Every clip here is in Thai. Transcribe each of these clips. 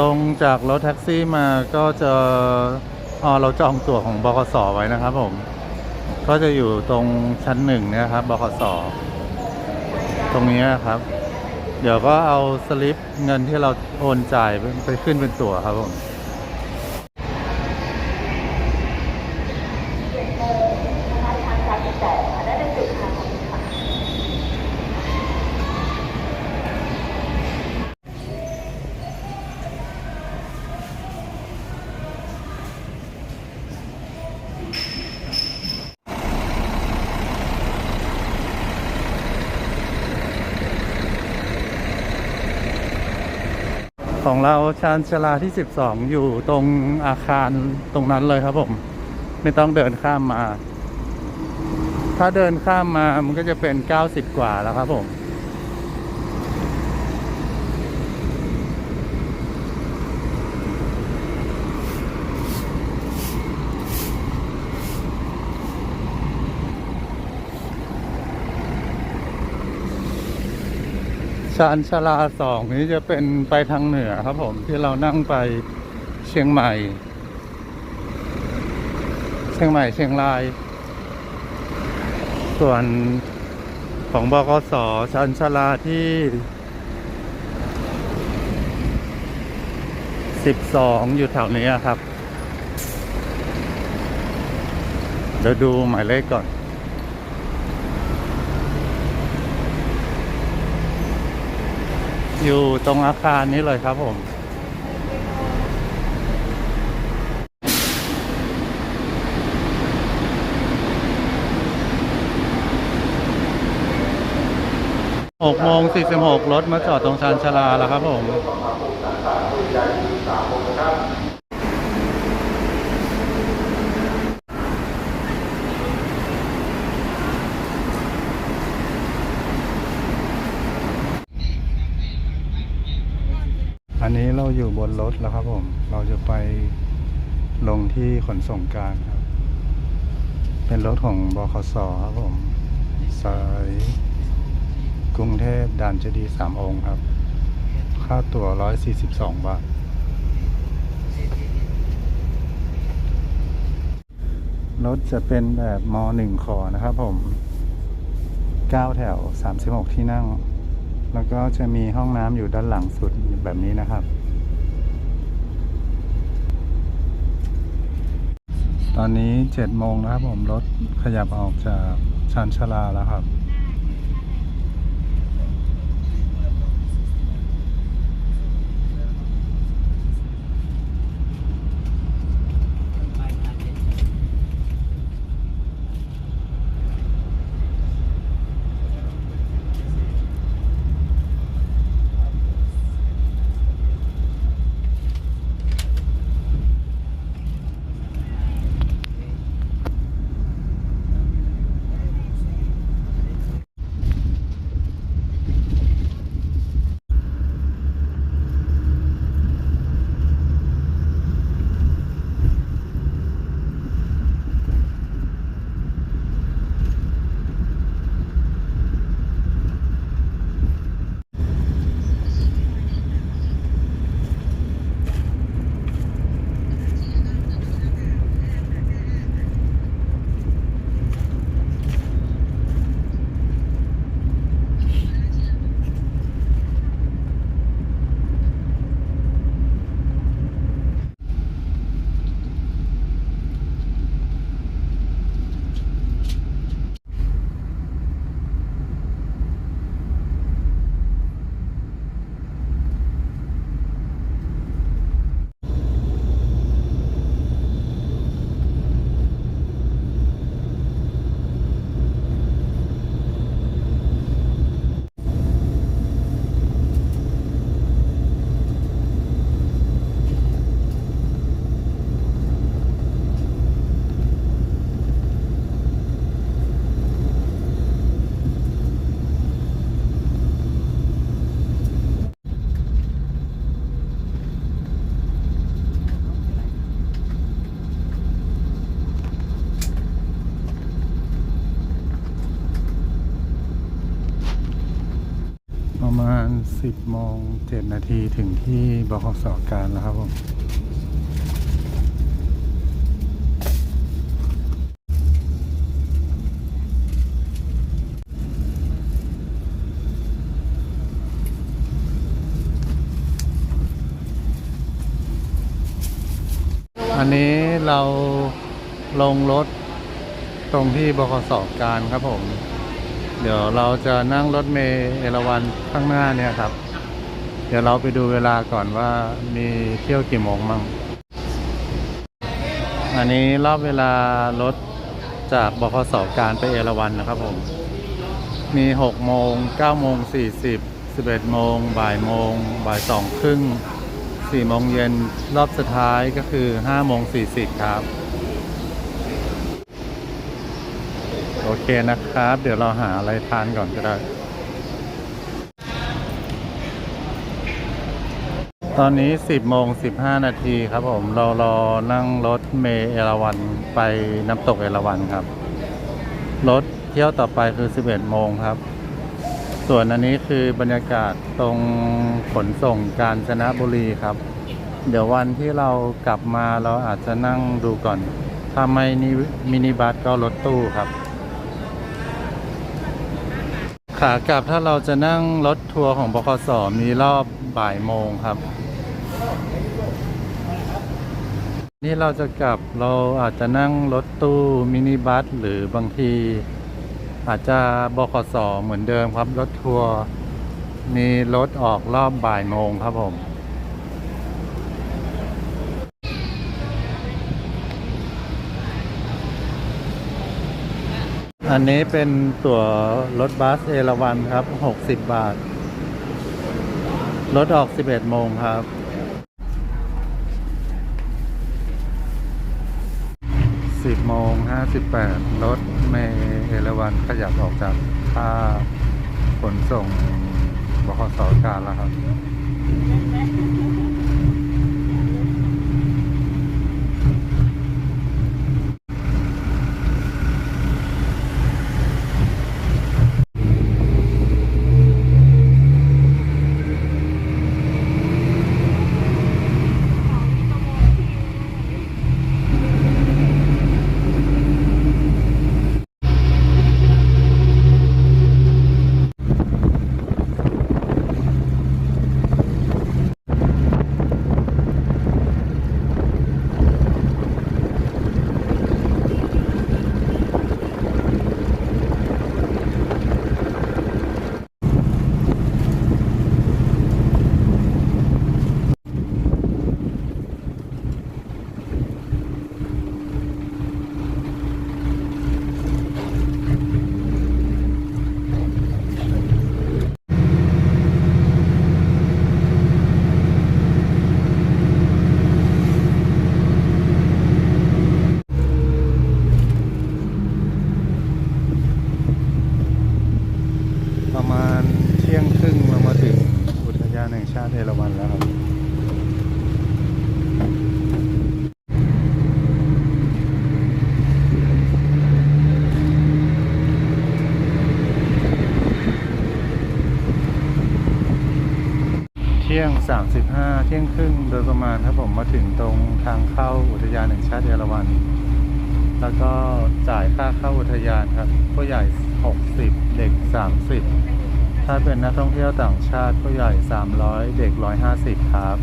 ลงจากรถแท็กซี่มาก็จะอ๋อเราจองตั๋วของบขสไว้นะครับผม ก็จะอยู่ตรงชั้นหนึ่งเนี่ยครับบขสตรงนี้นะครับ เดี๋ยวก็เอาสลิปเงินที่เราโอนจ่ายไปขึ้นเป็นตั๋วครับผม ของเราชานชลาที่ 12 อยู่ตรงอาคารตรงนั้นเลยครับผม ไม่ต้องเดินข้ามมา ถ้าเดินข้ามมามันก็จะเป็น 90 กว่าแล้วครับผม ชานชาลาสองนี้จะเป็นไปทางเหนือครับผมที่เรานั่งไปเชียงใหม่ เชียงใหม่เชียงราย ส่วนของบกสชานชาลาที่สิบสองอยู่แถวนี้ครับเดี๋ยวดูหมายเลขก่อน อยู่ตรงอาคารนี้เลยครับผม หกโมงสี่สิบหกรถมาจอดตรงชานชาลาแล้วครับผม เราอยู่บนรถแล้วครับผม เราจะไปลงที่ขนส่งกางครับ เป็นรถของบขสครับผม สายกรุงเทพด่านเจดีย์สามองค์ครับ ค่าตั๋วร้อยสี่สิบสองบาท รถจะเป็นแบบมหนึ่งขอนะครับผมเก้าแถวสามสิบหกที่นั่งแล้วก็จะมีห้องน้ำอยู่ด้านหลังสุดแบบนี้นะครับ ตอนนี้เจ็ดโมงนะครับผมรถขยับออกจากชานชาลาแล้วครับ 10โมง7นาทีถึงที่บขสการแล้วครับผม อันนี้เราลงรถตรงที่บขสการครับผม เดี๋ยวเราจะนั่งรถเมล์เอราวันข้างหน้าเนี่ยครับ เดี๋ยวเราไปดูเวลาก่อนว่ามีเที่ยวกี่โมงมั่ง อันนี้รอบเวลารถจากบขสการไปเอราวันนะครับผม มี6โมง9โมง40 11โมงบ่ายโมงบ่ายสองครึ่ง4โมงเย็นรอบสุดท้ายก็คือ5โมง40 ครับ โอเคนะครับ เดี๋ยวเราหาอะไรทานก่อนก็ได้ ตอนนี้ 10โมง15 นาทีครับผม เรารอนั่งรถเมล์เอราวันไปน้ำตกเอราวันครับ รถเที่ยวต่อไปคือ 11 โมงครับ ส่วนอันนี้คือบรรยากาศตรงขนส่งกาญจนบุรีครับ เดี๋ยววันที่เรากลับมาเราอาจจะนั่งดูก่อนถ้าไม่มินิบัสก็รถตู้ครับ ขากลับถ้าเราจะนั่งรถทัวร์ของบคสมีรอบบ่ายโมงครับ นี่เราจะกลับเราอาจจะนั่งรถตู้มินิบัสหรือบางที อาจจะบคสเหมือนเดิมครับ รถทัวร์มีรถออกรอบบ่ายโมงครับผม อันนี้เป็นตั๋วรถบัสเอราวันครับ 60 บาท รถออก 11 โมงครับ 10 โมง 58 รถเมล์เอราวันขยับออกจากท่าขนส่งบขสการแล้วครับ ประมาณเที่ยงครึ่งเรามาถึงอุทยานแห่งชาติเอราวัณแล้วครับ เที่ยง 35 เที่ยงครึ่งโดยประมาณครับผมมาถึงตรงทางเข้าอุทยานแห่งชาติเอราวัณแล้วก็จ่ายค่าเข้าอุทยานครับผู้ใหญ่ 60 เด็ก 30 ถ้าเป็นนักท่องเที่ยวต่างชาติผู้ใหญ่ 300 เด็ก 150 ครับ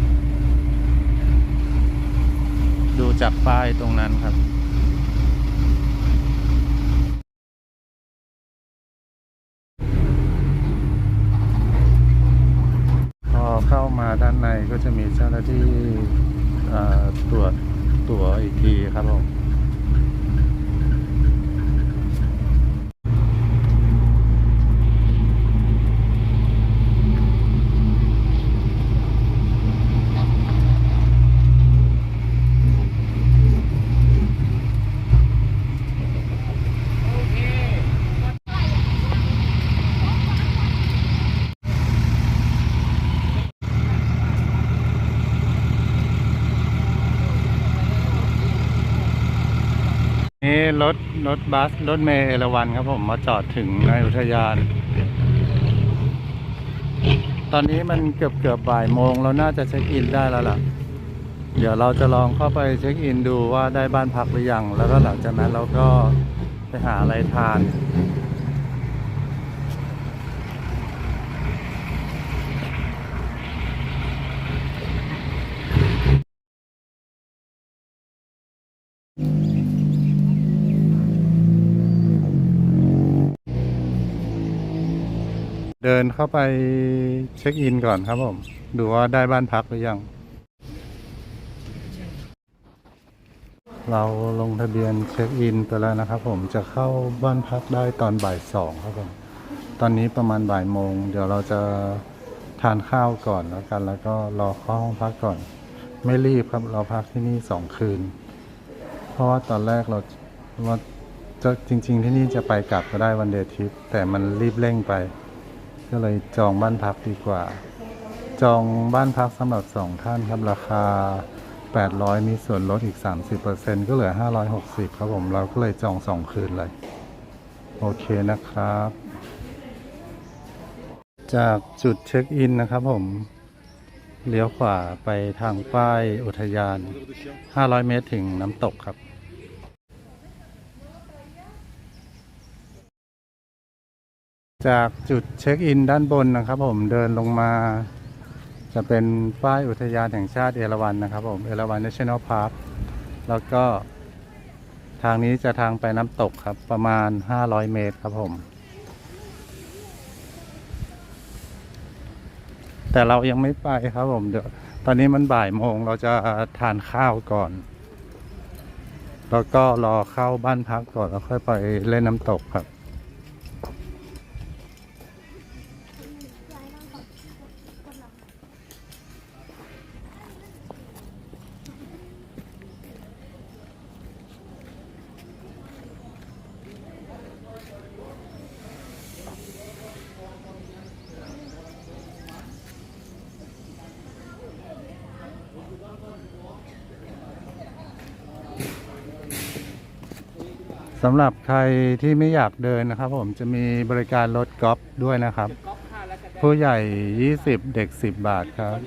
ดูจากป้ายตรงนั้นครับ พอ เข้ามาด้านในก็จะมีเจ้าหน้าที่ตรวจตั๋วอีกทีครับผม นี้รถรถบัสรถเมล์เอราวันครับผมมาจอดถึงในอุทยาน ตอนนี้มันเกือบเกือบบ่ายโมงเราน่าจะเช็คอินได้แล้วล่ะ เดี๋ยวเราจะลองเข้าไปเช็คอินดูว่าได้บ้านพักหรือยัง แล้วก็หลังจากนั้นเราก็ไปหาอะไรทาน เดินเข้าไปเช็คอินก่อนครับผม ดูว่าได้บ้านพักหรือยัง เราลงทะเบียนเช็คอินไปแล้วนะครับผมจะเข้าบ้านพักได้ตอนบ่ายสองครับผม ตอนนี้ประมาณบ่ายโมง เดี๋ยวเราจะทานข้าวก่อนแล้วกัน แล้วก็รอเข้าห้องพักก่อน ไม่รีบครับเราพักที่นี่สองคืน เพราะว่าตอนแรกเราว่าจะจริง ๆ ที่นี่จะไปกลับก็ได้วันเดย์ทริปแต่มันรีบเร่งไป ก็เลยจองบ้านพักดีกว่า จองบ้านพักสำหรับสองท่านครับราคา 800 มีส่วนลดอีก 30%ก็เหลือ 560 ครับผมเราก็เลยจองสองคืนเลย โอเคนะครับ จากจุดเช็คอินนะครับผมเลี้ยวขวาไปทางป้ายอุทยาน 500 เมตรถึงน้ำตกครับ จากจุดเช็คอินด้านบนนะครับ ผมเดินลงมา จะเป็นป้ายอุทยานแห่งชาติเอราวัณนะครับ ผมเอราวัณ National Park แล้วก็ทางนี้จะทางไปน้ำตกครับ ประมาณ 500 เมตรครับผม แต่เรายังไม่ไปครับผมเดี๋ยวตอนนี้มันบ่ายโมงเราจะทานข้าวก่อน แล้วก็รอเข้าบ้านพักก่อนแล้วค่อยไปเล่นน้ำตกครับ สำหรับใครที่ไม่อยากเดินนะครับ ผมจะมีบริการรถกอล์ฟด้วยนะครับ ผู้ใหญ่ 20 เด็ก 10 บาทครับ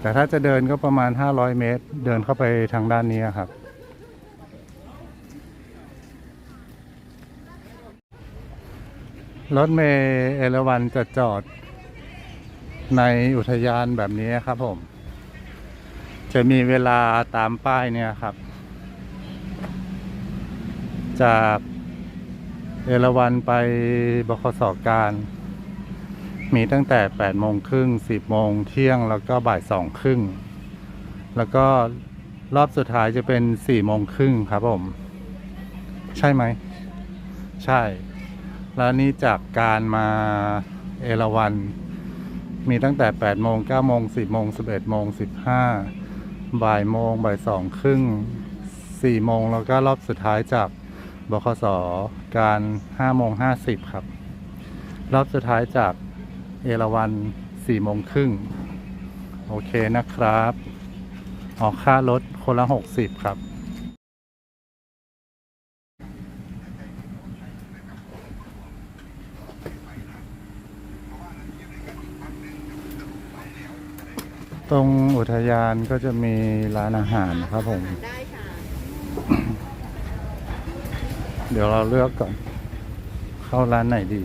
แต่ถ้าจะเดินก็ประมาณ 500 เมตร เดินเข้าไปทางด้านนี้ครับ รถเมล์เอราวันจะจอดในอุทยานแบบนี้ครับผม จะมีเวลาตามป้ายเนี่ยครับ จากเอราวันไปบคสการ มีตั้งแต่8โมงครึ่ง10โมงเที่ยงแล้วก็บ่าย2ครึ่ง แล้วก็รอบสุดท้ายจะเป็น4โมงครึ่งครับผม ใช่ไหม ใช่ แล้วนี่จากการมาเอราวันมีตั้งแต่8โมง9โมง10โมง11โมง15 บ่ายโมงบ่ายสองครึ่งสี่โมงแล้วก็รอบสุดท้ายจากบคสการห้าโมงห้าสิบครับ รอบสุดท้ายจากเอราวันสี่โมงครึ่งโอเคนะครับ ออกค่ารถคนละหกสิบครับ ตรงอุทยานก็จะมีร้านอาหารนะครับผม ได้ค่ะ เดี๋ยวเราเลือกก่อน เข้าร้านไหนดี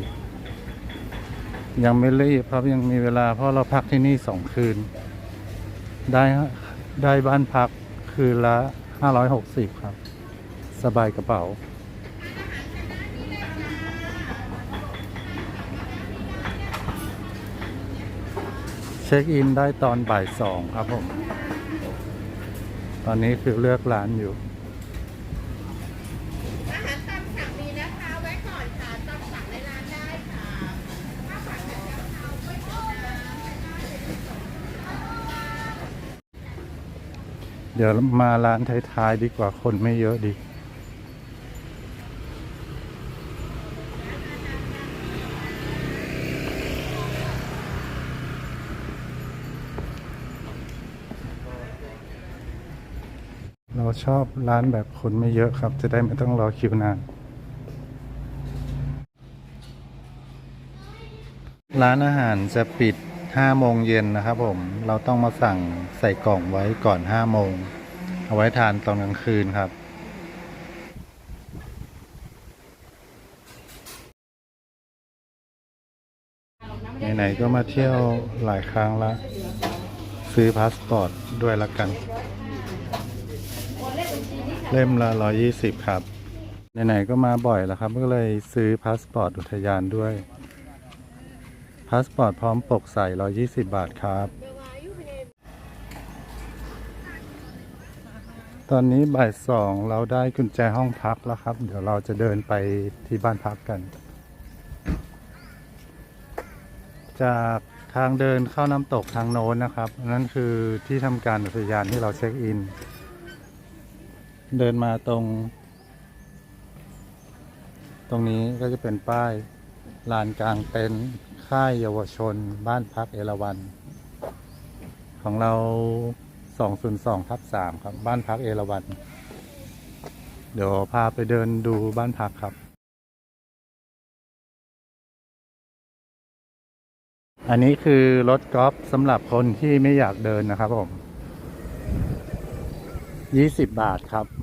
ยังไม่รีบครับยังมีเวลาเพราะเราพักที่นี่สองคืน ได้ได้บ้านพักคืนละห้าร้อยหกสิบครับ สบายกระเป๋า ช็คอินได้ตอนบ่ายสองครับผม ตอนนี้คือเลือกร้านอยู่อาหารตามสั่งมีนะคะไว้ก่อนค่ะตามสั่งในร้านได้ค่ะถ้าสั่งแบบกะเพราไม่ต้องนะเดี๋ยวมาร้านท้ายๆดีกว่าคนไม่เยอะดี ชอบร้านแบบคนไม่เยอะครับ จะได้ไม่ต้องรอคิวนาน ร้านอาหารจะปิด 5 โมงเย็นนะครับผม เราต้องมาสั่งใส่กล่องไว้ก่อน 5 โมง เอาไว้ทานตอนกลางคืนครับไหนๆก็มาเที่ยวหลายครั้งละ ซื้อพาสปอร์ตด้วยละกัน เล่มละร้อยี่สิบครับไหนๆก็มาบ่อยแล้วครับ ก็เลยซื้อพาสปอร์ตอุทยานด้วยพาสปอร์ตพร้อมปกใส่ร้อยี่สิบบาทครับ ตอนนี้บ่ายสองเราได้กุญแจห้องพักแล้วครับ เดี๋ยวเราจะเดินไปที่บ้านพักกัน จากทางเดินเข้าน้ำตกทางโน้นนะครับ นั่นคือที่ทำการอุทยานที่เราเช็คอิน เดินมาตรง ตรงนี้ก็จะเป็นป้ายลานกลางเต็นท์ค่ายเยาวชน บ้านพักเอราวัน ของเรา 202ทับ3ครับ บ้านพักเอราวัน เดี๋ยวพาไปเดินดูบ้านพักครับ อันนี้คือรถกอล์ฟสำหรับคนที่ไม่อยากเดินนะครับผมยี่สิบบาทครับ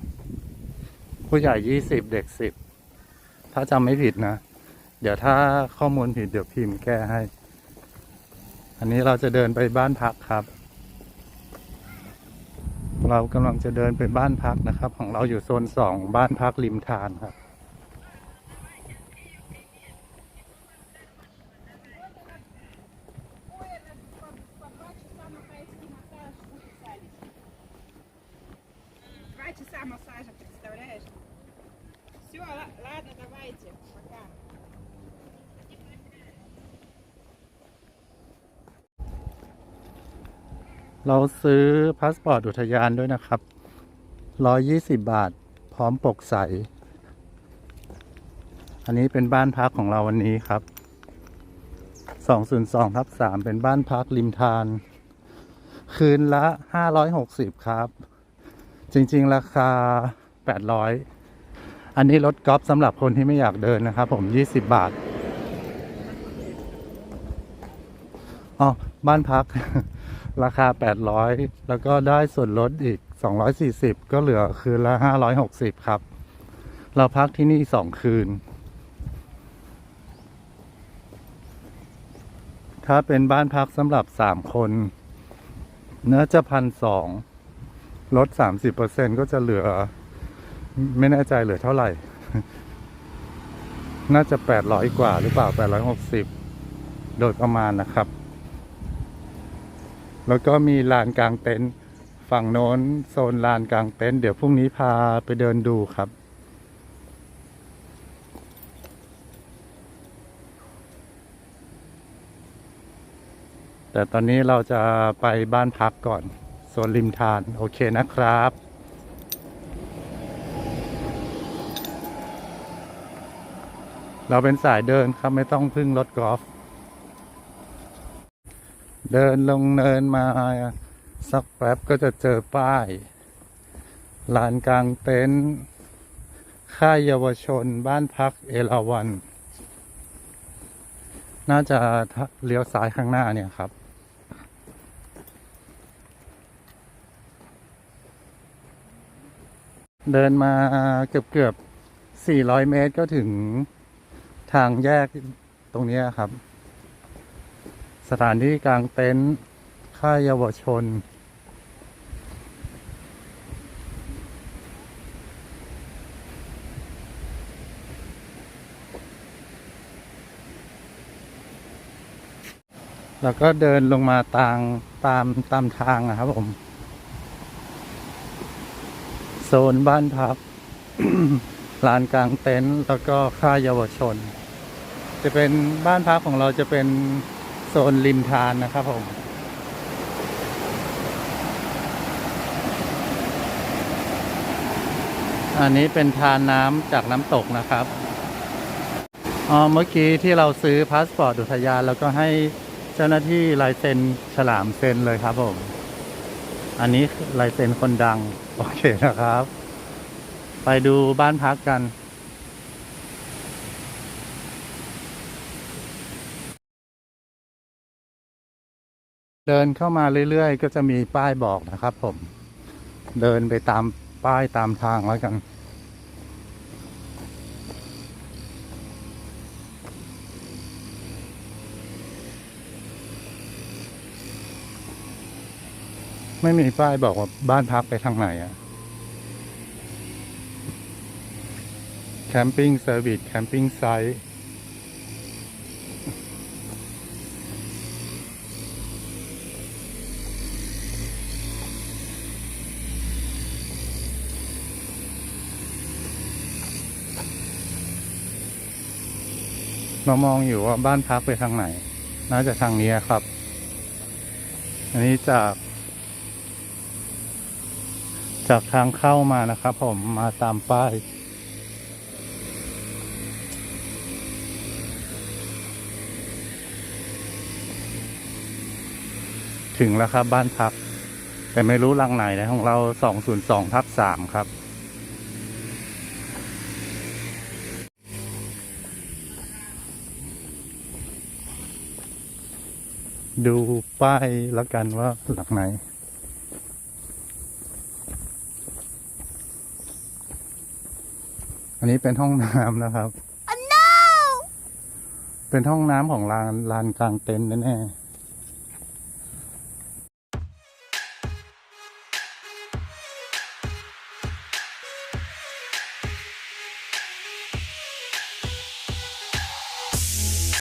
ผู้ใหญ่ยี่สิบเด็กสิบถ้าจำไม่ผิดนะ เดี๋ยวถ้าข้อมูลผิดเดี๋ยวพิมพ์แก้ให้ อันนี้เราจะเดินไปบ้านพักครับ เรากำลังจะเดินไปบ้านพักนะครับ ของเราอยู่โซนสองบ้านพักริมทานครับ เราซื้อพาสปอร์ตอุทยานด้วยนะครับร้อยี่สิบบาท พร้อมปกใส อันนี้เป็นบ้านพักของเราวันนี้ครับสองศูนย์สองทับสามเป็นบ้านพักริมทาน คืนละห้าร้อยหกสิบครับ จริงๆ ราคาแปดร้อยอันนี้รถกอล์ฟสำหรับคนที่ไม่อยากเดินนะครับ ผมยี่สิบบาท อ๋อ บ้านพัก ราคา 800 แล้วก็ได้ส่วนลดอีก 240 ก็เหลือคืนละ 560 ครับ เราพักที่นี่ 2 คืน ถ้าเป็นบ้านพักสำหรับ 3 คน เนื้อจะพันสองลด 30%ก็จะเหลือ ไม่แน่ใจเหลือเท่าไหร่ น่าจะ 800 กว่าหรือเปล่า 860 โดยประมาณนะครับ แล้วก็มีลานกลางเต็นท์ฝั่งโน้นโซนลานกลางเต็นท์เดี๋ยวพรุ่งนี้พาไปเดินดูครับ แต่ตอนนี้เราจะไปบ้านพักก่อน โซนริมทาน โอเคนะครับเราเป็นสายเดินครับ ไม่ต้องพึ่งรถกอล์ฟ เดินลงเนินมา สักแป๊บก็จะเจอป้ายลานกลางเต็นท์ค่ายเยาวชนบ้านพักเอราวัน น่าจะเลี้ยวซ้ายข้างหน้าเนี่ยครับ เดินมาเกือบเกือบ400 เมตรก็ถึงทางแยกตรงนี้ครับ สถานที่กลางเต็นท์ค่ายเยาวชน แล้วก็เดินลงมาตามตามตามทางนะครับผม โซนบ้านพักลานกลางเต็นท์แล้วก็ค่ายเยาวชน จะเป็นบ้านพักของเราจะเป็น นริมทานนะครับผม อันนี้เป็นทานน้ำจากน้ำตกนะครับอ๋อเมื่อกี้ที่เราซื้อพาสปอร์ตอุทยานแล้วก็ให้เจ้าหน้าที่ลายเซ็นฉลามเซ็นเลยครับผม อันนี้ลายเซ็นคนดัง โอเคนะครับ ไปดูบ้านพักกัน เดินเข้ามาเรื่อยๆ ก็จะมีป้ายบอกนะครับ ผม เดินไปตามป้ายตามทางแล้วกัน ไม่มีป้ายบอกว่าบ้านพักไปทางไหนอะแคมปิ้งเซอร์วิสแคมปิ้งไซต์ เรามองอยู่ว่าบ้านพักไปทางไหน น่าจะทางนี้ครับ อันนี้จาก จากทางเข้ามานะครับ ผมมาตามป้ายถึงแล้วครับบ้านพัก แต่ไม่รู้หลังไหนนะของเรา 202ทับ3ครับ ดูป้ายแล้วกันว่าหลังไหน อันนี้เป็นห้องน้ำนะครับเป็นห้องน้ำของลานลานกลางเต็นท์แน่ๆ